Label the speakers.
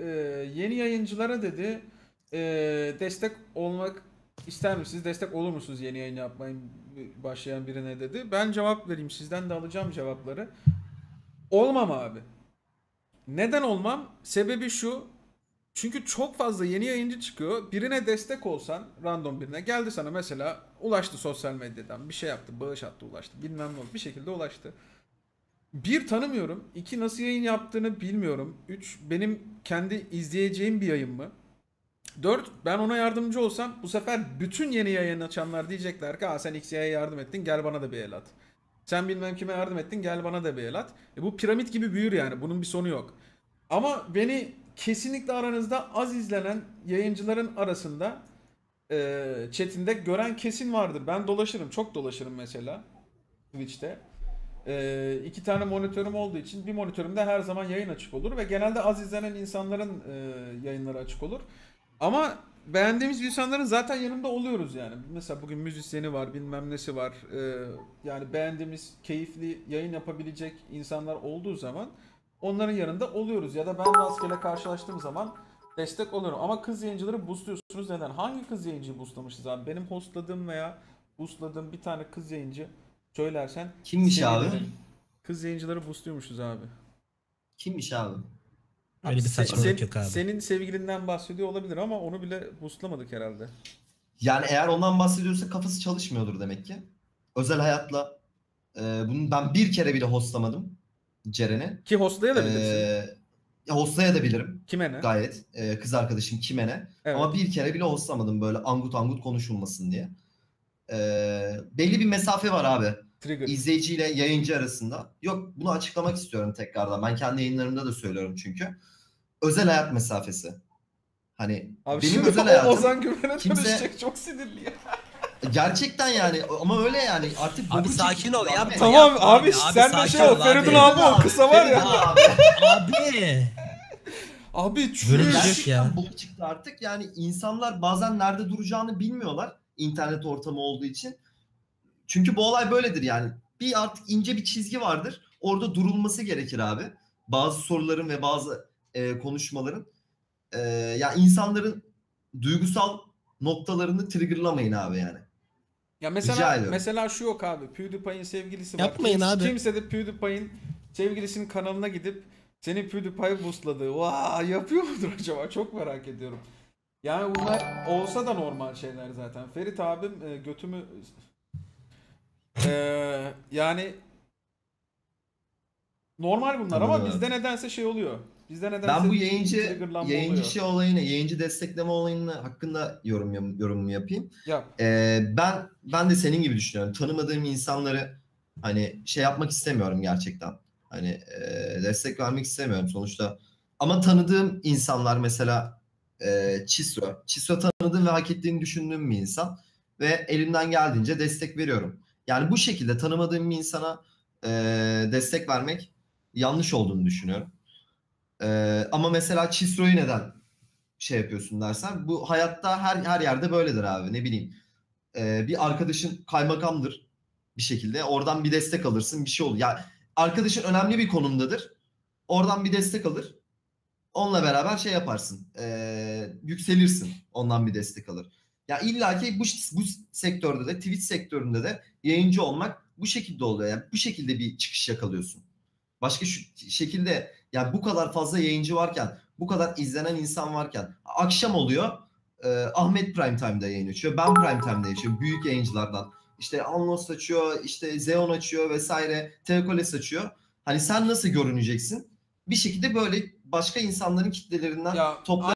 Speaker 1: e, yeni yayıncılara dedi e, destek olmak ister misiniz? Destek olur musunuz yeni yayın yapmaya başlayan birine dedi. Ben cevap vereyim. Sizden de alacağım cevapları. Olmam abi. Neden olmam? Sebebi şu. Çünkü çok fazla yeni yayıncı çıkıyor. Birine destek olsan, random birine geldi sana mesela ulaştı sosyal medyadan bir şey yaptı, bağış attı, ulaştı. Bilmem ne oldu. Bir şekilde ulaştı. Bir tanımıyorum. iki nasıl yayın yaptığını bilmiyorum. Üç benim kendi izleyeceğim bir yayın mı? Dört ben ona yardımcı olsam bu sefer bütün yeni yayın açanlar diyecekler ki Aa, sen X'ye yardım ettin gel bana da bir el at. Sen bilmem kime yardım ettin gel bana da bir el at. E bu piramit gibi büyür yani bunun bir sonu yok. Ama beni kesinlikle aranızda az izlenen yayıncıların arasında e, chatinde gören kesin vardır. Ben dolaşırım çok dolaşırım mesela Twitch'te. E, iki tane monitörüm olduğu için bir monitörümde her zaman yayın açık olur ve genelde az izlenen insanların e, yayınları açık olur. Ama beğendiğimiz insanların zaten yanında oluyoruz yani. Mesela bugün müzisyeni var, bilmem nesi var. Ee, yani beğendiğimiz, keyifli yayın yapabilecek insanlar olduğu zaman onların yanında oluyoruz. Ya da ben rastgele karşılaştığım zaman destek oluyorum. Ama kız yayıncıları boostluyorsunuz neden? Hangi kız yayıncıyı boostlamışız abi? Benim hostladığım veya boostladığım bir tane kız yayıncı söylersen
Speaker 2: Kimmiş abi?
Speaker 1: Kız yayıncıları boostluyormuşuz abi.
Speaker 2: Kimmiş abi?
Speaker 3: Öyle bir saçmalık
Speaker 1: sen-
Speaker 3: yok abi.
Speaker 1: Senin sevgilinden bahsediyor olabilir ama onu bile boostlamadık herhalde.
Speaker 2: Yani eğer ondan bahsediyorsa kafası çalışmıyordur demek ki. Özel hayatla e, bunu ben bir kere bile hostlamadım Ceren'i.
Speaker 1: Ki hostlayabilirsin.
Speaker 2: E, ya hostlayabilirim
Speaker 1: Kime ne?
Speaker 2: gayet. E, kız arkadaşım kime ne.
Speaker 1: Evet.
Speaker 2: Ama bir kere bile hostlamadım böyle angut angut konuşulmasın diye. E, belli bir mesafe var abi.
Speaker 1: Trigger.
Speaker 2: izleyiciyle yayıncı arasında. Yok bunu açıklamak istiyorum tekrardan. Ben kendi yayınlarımda da söylüyorum çünkü. Özel hayat mesafesi. Hani
Speaker 1: Abi
Speaker 2: benim
Speaker 1: şimdi
Speaker 2: özel hayatım
Speaker 1: Ozan Güven'e
Speaker 2: kimse-
Speaker 1: dönüşecek çok sinirli ya.
Speaker 2: gerçekten yani ama öyle yani artık
Speaker 3: Abi sakin ol, yapma.
Speaker 1: Tamam
Speaker 3: yapma
Speaker 1: abi,
Speaker 3: abi,
Speaker 1: sen de şey ol
Speaker 3: ol
Speaker 1: Feridun
Speaker 3: abi.
Speaker 1: abi o kısa var ya.
Speaker 2: Abi.
Speaker 3: Abi.
Speaker 1: Abi
Speaker 2: Gerçekten
Speaker 3: ya.
Speaker 2: boku çıktı artık. Yani insanlar bazen nerede duracağını bilmiyorlar. internet ortamı olduğu için. Çünkü bu olay böyledir yani. Bir artık ince bir çizgi vardır. Orada durulması gerekir abi. Bazı soruların ve bazı e, konuşmaların. E, ya insanların duygusal noktalarını triggerlamayın abi yani.
Speaker 1: Ya mesela mesela şu yok abi. PewDiePie'in sevgilisi var.
Speaker 3: Yapmayın
Speaker 1: Kimse-
Speaker 3: abi.
Speaker 1: Kimse de PewDiePie'in sevgilisinin kanalına gidip seni PewDiePie boostladı. Vaa yapıyor mudur acaba? Çok merak ediyorum. Yani bunlar olsa da normal şeyler zaten. Ferit abim e, götümü e, yani normal bunlar ama bizde nedense şey oluyor. Bizde nedense
Speaker 2: Ben bu yayıncı
Speaker 1: triggerlanma
Speaker 2: yayıncı
Speaker 1: oluyor.
Speaker 2: şey olayını, yayıncı destekleme olayını hakkında yorum yorumumu yapayım.
Speaker 1: Yap.
Speaker 2: Ee, ben ben de senin gibi düşünüyorum. Tanımadığım insanları hani şey yapmak istemiyorum gerçekten. Hani e, destek vermek istemiyorum sonuçta. Ama tanıdığım insanlar mesela e, Çisro. Çisro tanıdığım ve hak ettiğini düşündüğüm bir insan. Ve elimden geldiğince destek veriyorum. Yani bu şekilde tanımadığım bir insana e, destek vermek yanlış olduğunu düşünüyorum. E, ama mesela Çisro'yu neden şey yapıyorsun dersen bu hayatta her her yerde böyledir abi ne bileyim. Ee, bir arkadaşın kaymakamdır bir şekilde oradan bir destek alırsın bir şey olur. Ya arkadaşın önemli bir konumdadır oradan bir destek alır onunla beraber şey yaparsın ee, yükselirsin ondan bir destek alır ya illa ki bu, bu sektörde de Twitch sektöründe de yayıncı olmak bu şekilde oluyor yani bu şekilde bir çıkış yakalıyorsun başka şu şekilde yani bu kadar fazla yayıncı varken bu kadar izlenen insan varken akşam oluyor e, Ahmet Prime Time'da yayın açıyor. Ben Prime Time'da yaşıyorum. Büyük yayıncılardan. İşte Anlos açıyor, işte Zeon açıyor vesaire. Teokoles açıyor. Hani sen nasıl görüneceksin? Bir şekilde böyle başka insanların kitlelerinden
Speaker 1: Ya
Speaker 2: toplayarak